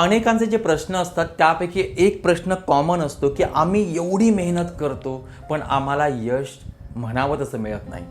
अनेकांचे जे प्रश्न असतात त्यापैकी एक प्रश्न कॉमन असतो की आम्ही एवढी मेहनत करतो पण आम्हाला यश म्हणावं तसं मिळत नाही.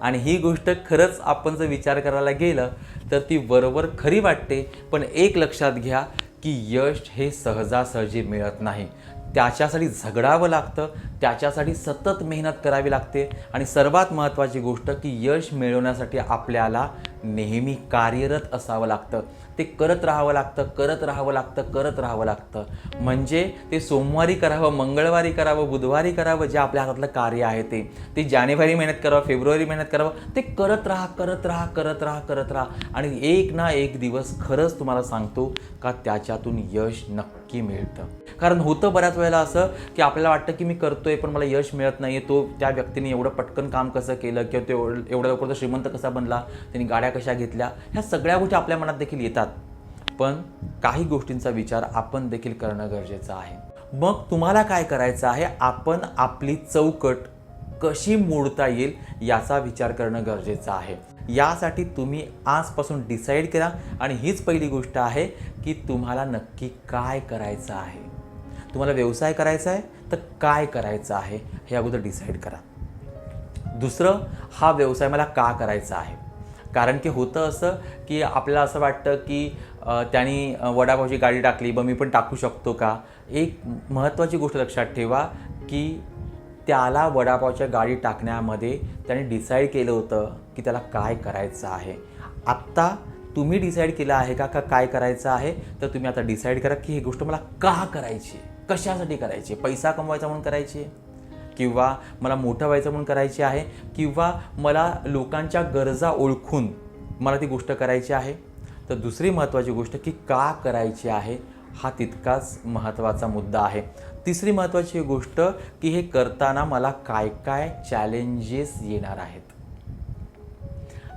आणि ही गोष्ट खरंच आपण जर विचार करायला गेलं तर ती बरोबर खरी वाटते. पण एक लक्षात घ्या की यश हे सहजासहजी मिळत नाही. त्याच्यासाठी झगडावं लागतं त्याच्यासाठी सतत मेहनत करावी लागते आणि सर्वात महत्त्वाची गोष्ट की यश मिळवण्यासाठी आपल्याला नेहमी कार्यरत असावं लागतं. ते करत राहावं लागतं करत राहावं लागतं करत राहावं लागतं. म्हणजे ते सोमवारी करावं मंगळवारी करावं बुधवारी करावं जे आपल्या हातातलं कार्य आहे ते. ते जानेवारी महिन्यात करावं फेब्रुवारी महिन्यात करावं ते करत राहा करत राहा करत राहा करत राहा. आणि एक ना एक दिवस खरंच तुम्हाला सांगतो का त्याच्यातून यश नक्की मिळतं. कारण होतं बऱ्याच वेळा वेळेला असं की आपल्याला वाटतं की मी करतोय पण मला यश मिळत नाही तो त्या व्यक्तीने एवढं पटकन काम कसं केलं किंवा तो एवढं एवढ्या लवकर तो श्रीमंत कसा बनला त्यांनी गाड्या कशा घेतल्या ह्या सगळ्या गोष्टी आपल्या मनात देखील येतात. पण काही गोष्टींचा विचार आपण देखील करणं गरजेचं आहे. मग तुम्हाला काय करायचं आहे? आपण आपली चौकट कशी मोडता येईल याचा विचार करणं गरजेचं आहे. यासाठी तुम्ही आजपासून डिसाईड करा. आणि हीच पहिली गोष्ट आहे की तुम्हाला नक्की काय करायचं आहे. तुम्हाला व्यवसाय करायचा आहे तर काय करायचं आहे हे अगोदर डिसाईड करा. दुसरं हा व्यवसाय मला का करायचा आहे? कारण की होतं असं की आपल्याला असं वाटतं की त्यांनी वडापावची गाडी टाकली मग मी पण टाकू शकतो का? एक महत्त्वाची गोष्ट लक्षात ठेवा की त्याला वडापावच्या गाडी टाकण्यामध्ये त्याने डिसाईड केलं होतं की त्याला काय करायचं आहे. आत्ता तुम्ही डिसाईड केलं आहे का का काय करायचं आहे? तर तुम्ही आता डिसाईड करा की ही गोष्ट मला का करायची आहे? कशासाठी करायची? पैसा कमवायचा म्हणून करायची? किंवा मला मोठं व्हायचं म्हणून करायची आहे? किंवा मला लोकांच्या गरजा ओळखून मला ती गोष्ट करायची आहे? तर दुसरी महत्त्वाची गोष्ट की का करायची आहे? हा तितकाच महत्त्वाचा मुद्दा आहे. तिसरी महत्त्वाची गोष्ट की हे करताना मला काय काय चॅलेंजेस येणार आहेत?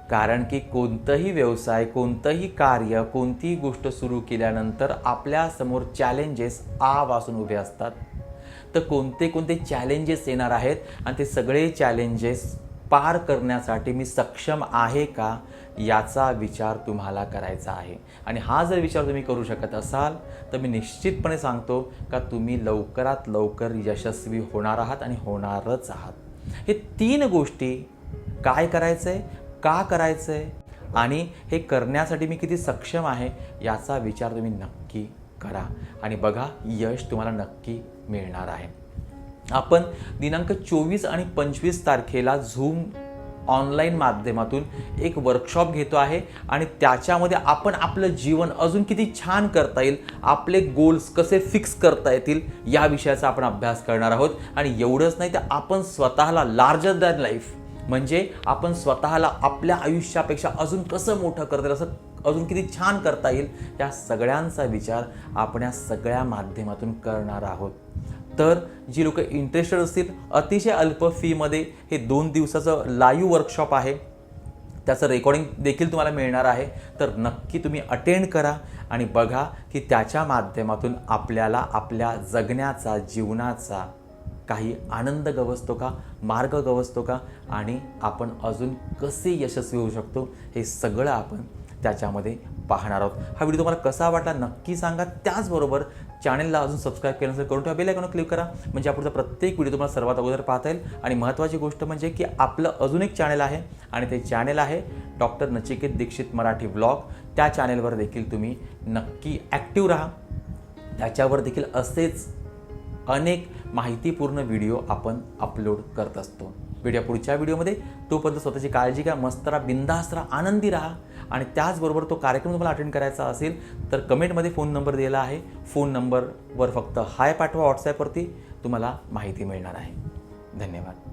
कारण की कोणतंही व्यवसाय कोणतंही कार्य कोणतीही गोष्ट सुरू केल्यानंतर आपल्यासमोर चॅलेंजेस आ उभे असतात. तर कोणते कोणते चॅलेंजेस येणार आहेत आणि ते सगळे चॅलेंजेस पार करण्यासाठी मी सक्षम आहे का याचा विचार तुम्हाला करायचा आहे. आणि हा जर विचार तुम्ही करू शकत असाल तर मी निश्चितपणे सांगतो का तुम्ही लवकरात लवकर यशस्वी होणार आहात आणि होणारच आहात. हे तीन गोष्टी काय करायचं आहे का करायचं आहे आणि हे करण्यासाठी मी किती सक्षम आहे याचा विचार तुम्ही नक्की करा. आणि बघा यश तुम्हाला नक्की मिळणार आहे. आपण दिनांक चोवीस आणि पंचवीस तारखेला झूम ऑनलाईन माध्यमातून एक वर्कशॉप घेतो आहे आणि त्याच्यामध्ये आपण आपलं जीवन अजून किती छान करता येईल आपले गोल्स कसे फिक्स करता येतील या विषयाचा आपण अभ्यास करणार आहोत. आणि एवढंच नाही तर आपण स्वतःला लार्जर दॅन लाईफ म्हणजे आपण स्वतःला आपल्या आयुष्यापेक्षा अजून कसं मोठं करता येईल असं अजून किती छान करता येईल या सगळ्यांचा विचार आपण या सगळ्या माध्यमातून करणार आहोत. तर जी लोक इंटरेस्टेड असतील अतिशय अल्प फीमध्ये हे दोन दिवसाचं लाईव्ह वर्कशॉप आहे. त्याचं रेकॉर्डिंग देखील तुम्हाला मिळणार आहे. तर नक्की तुम्ही अटेंड करा आणि बघा की त्याच्या माध्यमातून आपल्याला आपल्या जगण्याचा जीवनाचा काही आनंद गवसतो का? मार्ग गवसतो का? आणि आपण अजून कसे यशस्वी होऊ शकतो? हे सगळं आपण त्याच्यामध्ये पाहणार आहोत. हा व्हिडिओ तुम्हाला कसा वाटला नक्की सांगा. त्याचबरोबर चॅनलला अजून सबस्क्राईब केलं नसेल करून ठेवा. बेल आयकॉन क्लिक करा. म्हणजे आपला प्रत्येक व्हिडिओ तुम्हाला सर्वात अगोदर पाहता येईल. आणि महत्त्वाची गोष्ट म्हणजे की आपलं अजून एक चॅनल आहे आणि ते चॅनल आहे डॉक्टर नचिकेत दीक्षित मराठी ब्लॉग त्या चॅनलवर देखील तुम्ही नक्की ॲक्टिव्ह राहा. त्याच्यावर देखील असेच अनेक माहितीपूर्ण व्हिडिओ आपण अपलोड करत असतो. भेटूया पुढच्या व्हिडिओमध्ये. तोपर्यंत स्वतःची काळजी घ्या मस्त राहा बिंदास्त राहा आनंदी राहा. आणि त्याचबरोबर तो कार्यक्रम तुम्हाला अटेंड करायचा असेल तर कमेंटमध्ये फोन नंबर दिला आहे. फोन नंबरवर फक्त हाय पाठवा व्हॉट्सॲपवरती तुम्हाला माहिती मिळणार आहे. धन्यवाद.